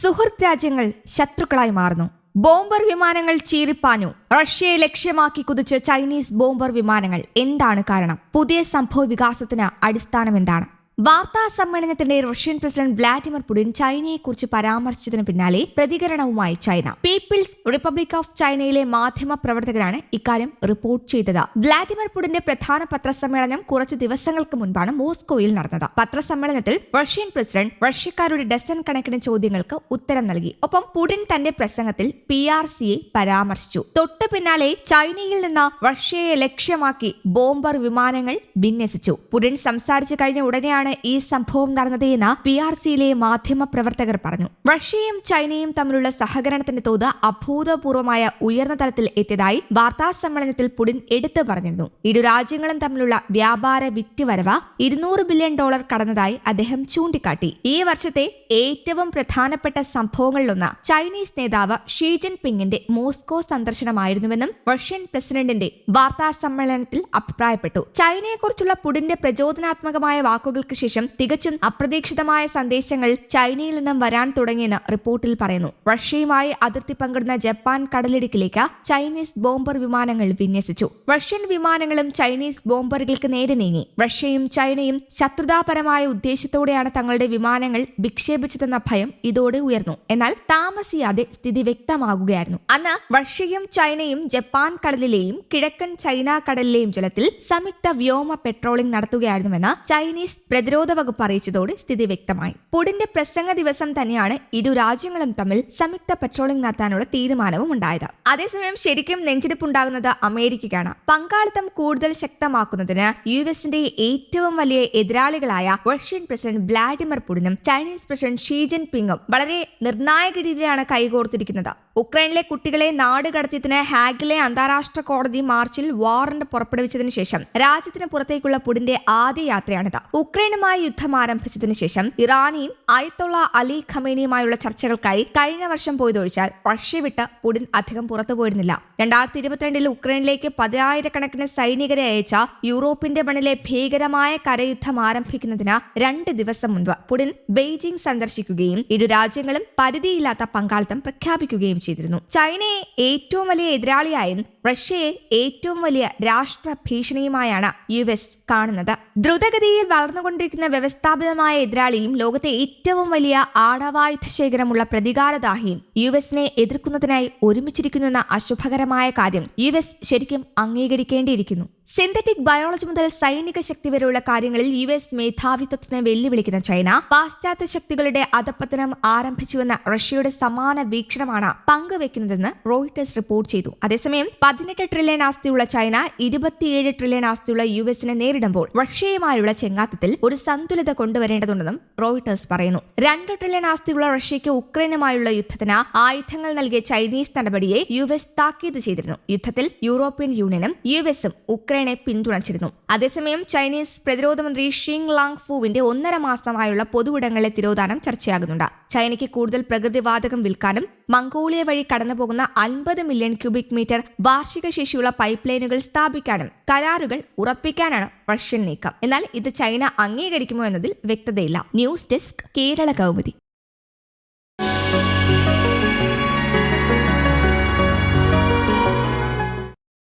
സുഹൃത്ത് രാജ്യങ്ങൾ ശത്രുക്കളായി മാറുന്നു. ബോംബർ വിമാനങ്ങൾ ചീറിപ്പാഞ്ഞു. റഷ്യയെ ലക്ഷ്യമാക്കി കുതിച്ച ചൈനീസ് ബോംബർ വിമാനങ്ങൾ. എന്താണ് കാരണം? പുതിയ സംഭവ വികാസത്തിന് അടിസ്ഥാനം എന്താണ് വാർത്താ സമ്മേളനത്തിന്റെ റഷ്യൻ പ്രസിഡന്റ് വ്ളാഡിമിർ പുടിൻ ചൈനയെക്കുറിച്ച് പരാമർശിച്ചതിന് പിന്നാലെ പ്രതികരണവുമായി ചൈന. പീപ്പിൾസ് റിപ്പബ്ലിക് ഓഫ് ചൈനയിലെ മാധ്യമ പ്രവർത്തകരാണ് ഇക്കാര്യം റിപ്പോർട്ട് ചെയ്തത്. വ്ളാഡിമിർ പുടിന്റെ പ്രധാന പത്രസമ്മേളനം കുറച്ച് ദിവസങ്ങൾക്ക് മുൻപാണ് മോസ്കോയിൽ നടന്നത്. പത്രസമ്മേളനത്തിൽ റഷ്യൻ പ്രസിഡന്റ് റഷ്യക്കാരുടെ ഡസൻ കണക്കിന് ചോദ്യങ്ങൾക്ക് ഉത്തരം നൽകി. ഒപ്പം പുടിൻ തന്റെ പ്രസംഗത്തിൽ പി ആർ സിയെ പരാമർശിച്ചു. തൊട്ടു പിന്നാലെ ചൈനയിൽ നിന്ന് റഷ്യയെ ലക്ഷ്യമാക്കി ബോംബർ വിമാനങ്ങൾ വിന്യസിച്ചു. പുടിൻ സംസാരിച്ചു കഴിഞ്ഞ ഉടനെയാണ് ഈ സംഭവം നടന്നത് എന്ന് പി ആർ സിയിലെ മാധ്യമ പ്രവർത്തകർ പറഞ്ഞു. റഷ്യയും ചൈനയും തമ്മിലുള്ള സഹകരണത്തിന്റെ തോത് അഭൂതപൂർവമായ ഉയർന്ന തലത്തിൽ എത്തിയതായി വാർത്താ സമ്മേളനത്തിൽ പുടിൻ എടുത്തു പറഞ്ഞിരുന്നു. ഇരു രാജ്യങ്ങളും തമ്മിലുള്ള വ്യാപാര വിറ്റുവരവ് ഇരുന്നൂറ് ബില്യൺ ഡോളർ കടന്നതായി അദ്ദേഹം ചൂണ്ടിക്കാട്ടി. ഈ വർഷത്തെ ഏറ്റവും പ്രധാനപ്പെട്ട സംഭവങ്ങളിലൊന്ന് ചൈനീസ് നേതാവ് ഷീ ജിൻ പിങ്ങിന്റെ മോസ്കോ സന്ദർശനമായിരുന്നുവെന്നും റഷ്യൻ പ്രസിഡന്റിന്റെ വാർത്താ സമ്മേളനത്തിൽ അഭിപ്രായപ്പെട്ടു. ചൈനയെക്കുറിച്ചുള്ള പുടിന്റെ പ്രചോദനാത്മകമായ വാക്കുകൾക്ക് ശേഷം തികച്ചും അപ്രതീക്ഷിതമായ സന്ദേശങ്ങൾ ചൈനയിൽ നിന്നും വരാൻ തുടങ്ങിയെന്ന് റിപ്പോർട്ടിൽ പറയുന്നു. റഷ്യയുമായി അതിർത്തി പങ്കിടുന്ന ജപ്പാൻ കടലിടുക്കിലേക്ക് ചൈനീസ് ബോംബർ വിമാനങ്ങൾ വിന്യസിച്ചു. റഷ്യൻ വിമാനങ്ങളും ചൈനീസ് ബോംബറുകൾക്ക് നേരെ നീങ്ങി. റഷ്യയും ചൈനയും ശത്രുതാപരമായ ഉദ്ദേശത്തോടെയാണ് തങ്ങളുടെ വിമാനങ്ങൾ വിക്ഷേപിച്ചതെന്ന ഭയം ഇതോടെ ഉയർന്നു. എന്നാൽ താമസിയാതെ സ്ഥിതി വ്യക്തമാകുകയായിരുന്നു. അന്ന് റഷ്യയും ചൈനയും ജപ്പാൻ കടലിലെയും കിഴക്കൻ ചൈന കടലിലെയും ജലത്തിൽ സംയുക്ത വ്യോമ പെട്രോളിംഗ് നടത്തുകയായിരുന്നുവെന്ന് ചൈനീസ് പ്രതിരോധ വകുപ്പ് അറിയിച്ചതോടെ സ്ഥിതി വ്യക്തമായി. പുടിന്റെ പ്രസംഗ ദിവസം തന്നെയാണ് ഇരു രാജ്യങ്ങളും തമ്മിൽ സംയുക്ത പട്രോളിംഗ് നടത്താനുള്ള തീരുമാനവും ഉണ്ടായത്. അതേസമയം ശരിക്കും നെഞ്ചെടുപ്പുണ്ടാകുന്നത് അമേരിക്കയ്ക്കാണ്. പങ്കാളിത്തം കൂടുതൽ ശക്തമാക്കുന്നതിന് യു എസിന്റെ ഏറ്റവും വലിയ എതിരാളികളായ റഷ്യൻ പ്രസിഡന്റ് വ്ളാഡിമിർ പുടിനും ചൈനീസ് പ്രസിഡന്റ് ഷീ ജിൻ പിങ്ങും വളരെ നിർണായക രീതിയിലാണ് കൈകോർത്തിരിക്കുന്നത്. ഉക്രൈനിലെ കുട്ടികളെ നാട് കടത്തിയതിന് ഹാഗിലെ അന്താരാഷ്ട്ര കോടതി മാർച്ചിൽ വാറന്റ് പുറപ്പെടുവിച്ചതിനു ശേഷം രാജ്യത്തിന് പുറത്തേക്കുള്ള പുടിന്റെ ആദ്യ യാത്രയാണിത്. ഉക്രൈനുമായി യുദ്ധം ആരംഭിച്ചതിനു ശേഷം ഇറാനിയും അയത്തുള്ള അലി ഖമേനിയുമായുള്ള ചർച്ചകൾക്കായി കഴിഞ്ഞ വർഷം പോയതൊഴിച്ചാൽ റഷ്യ വിട്ട് പുടിൻ അധികം പുറത്തു പോയിരുന്നില്ല. രണ്ടായിരത്തി ഇരുപത്തിരണ്ടിൽ ഉക്രൈനിലേക്ക് പതിനായിരക്കണക്കിന് സൈനികരെ അയച്ച യൂറോപ്പിന്റെ മണ്ണിലെ ഭീകരമായ കരയുദ്ധം ആരംഭിക്കുന്നതിന് രണ്ട് ദിവസം മുൻപ് പുടിൻ ബെയ്ജിംഗ് സന്ദർശിക്കുകയും ഇരു രാജ്യങ്ങളും പരിധിയില്ലാത്ത പങ്കാളിത്തം പ്രഖ്യാപിക്കുകയും ചെയ്തിരുന്നു. ചൈനയെ ഏറ്റവും വലിയ എതിരാളിയായും റഷ്യയെ ഏറ്റവും വലിയ രാഷ്ട്ര ഭീഷണിയുമായാണ് യു കാണുന്നത്. ദ്രുതഗതിയിൽ വളർന്നുകൊണ്ടിരിക്കുന്ന വ്യവസ്ഥാപിതമായ എതിരാളിയും ലോകത്തെ ഏറ്റവും വലിയ ആണവായുധ ശേഖരമുള്ള പ്രതികാരദാഹിയും യു എസിനെ എതിർക്കുന്നതിനായി ഒരുമിച്ചിരിക്കുന്നുവെന്ന അശുഭകരമായ കാര്യം യു എസ് ശരിക്കും അംഗീകരിക്കേണ്ടിയിരിക്കുന്നു. സിന്തറ്റിക് ബയോളജി മുതൽ സൈനിക ശക്തി വരെയുള്ള കാര്യങ്ങളിൽ യു എസ് മേധാവിത്വത്തിന് വെല്ലുവിളിക്കുന്ന ചൈന പാശ്ചാത്യ ശക്തികളുടെ അധപ്പതനം ആരംഭിച്ചുവെന്ന റഷ്യയുടെ സമാന വീക്ഷണമാണ് പങ്കുവെക്കുന്നതെന്ന് റോയിട്ടേഴ്സ് റിപ്പോർട്ട് ചെയ്തു. അതേസമയം പതിനെട്ട് ട്രില്യൺ ആസ്തിയുള്ള ചൈന ഇരുപത്തിയേഴ് ട്രില്യൺ ആസ്തിയുള്ള യു എസിനെ നേരിടുമ്പോൾ റഷ്യയുമായുള്ള ചെങ്ങാത്തത്തിൽ ഒരു സന്തുലിത കൊണ്ടുവരേണ്ടതുണ്ടെന്നും റോയിട്ടേഴ്സ് പറയുന്നു. രണ്ട് ട്രില്യൺ ആസ്തിയുള്ള റഷ്യയ്ക്ക് ഉക്രൈനുമായുള്ള യുദ്ധത്തിന് ആയുധങ്ങൾ നൽകിയ ചൈനീസ് നടപടിയെ യു എസ് താക്കീത് ചെയ്തിരുന്നു. യുദ്ധത്തിൽ യൂറോപ്യൻ യൂണിയനും യു എസും ഉക്രൈനെ പിന്തുണച്ചിരുന്നു. അതേസമയം ചൈനീസ് പ്രതിരോധ മന്ത്രി ഷിങ് ലാങ് ഫുവിന്റെ ഒന്നര മാസമായുള്ള പൊതുവിടങ്ങളിലെ തിരോധാനം ചർച്ചയാകുന്നുണ്ട്. ചൈനയ്ക്ക് കൂടുതൽ പ്രകൃതിവാതകം വിൽക്കാനും മംഗോളിയ വഴി കടന്നുപോകുന്ന അൻപത് മില്യൺ ക്യൂബിക് മീറ്റർ വാർഷിക ശേഷിയുള്ള പൈപ്പ് ലൈനുകൾ സ്ഥാപിക്കാനും കരാറുകൾ ഉറപ്പിക്കാനാണ് റഷ്യൻ നീക്കം. എന്നാൽ ഇത് ചൈന അംഗീകരിക്കുമോ എന്നതിൽ വ്യക്തതയില്ല. News desk Kerala Kaumudi.